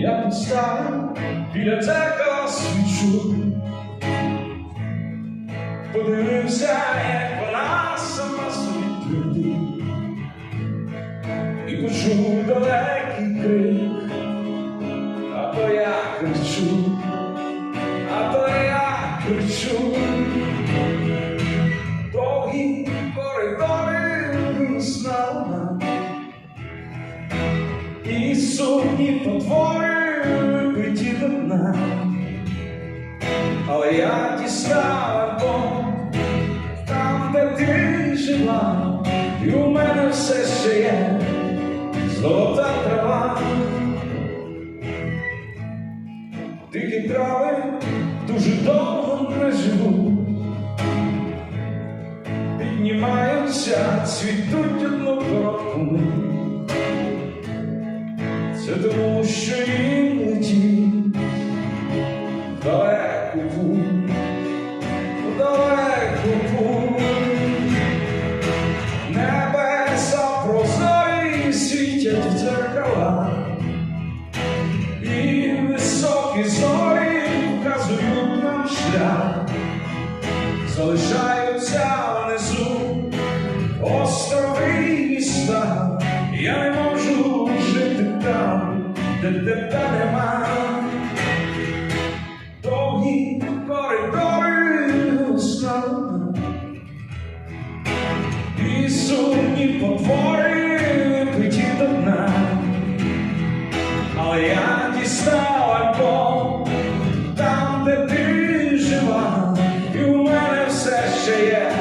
Я поставлю біля церква свічу, подивився, як вона сама собі і почув далекий крик, а то я кричу, І сумні потвори вибиті до дна, але я дістав альбом там, де ти жила, і у мене все ще є золота трава. Дикі трави дуже довго не живуть, піднімаються, цвітуть одну коротку мить. Це тому, що їм летів в далеку путь, в далеку путь. Небеса прозорі світять в дзеркала, і високі зорі вказують нам шлях, залишаються де тебе нема. Довгі коридори знали, і сумні потвори биті до дна. Але я дістав альбом там, де ти жила, і у мене все ще є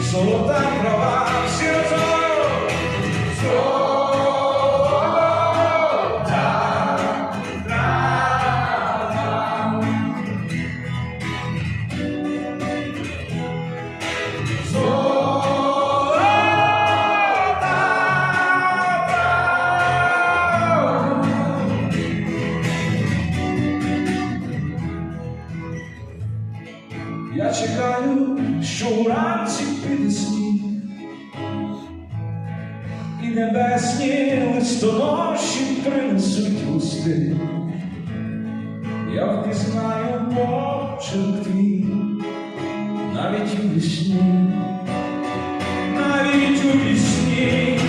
золота права, Я чекаю, що вранці піде сніг, і небесні листоноші принесуть густи, я впізнаю почерк твій навіть у вісні, навіть у вісні.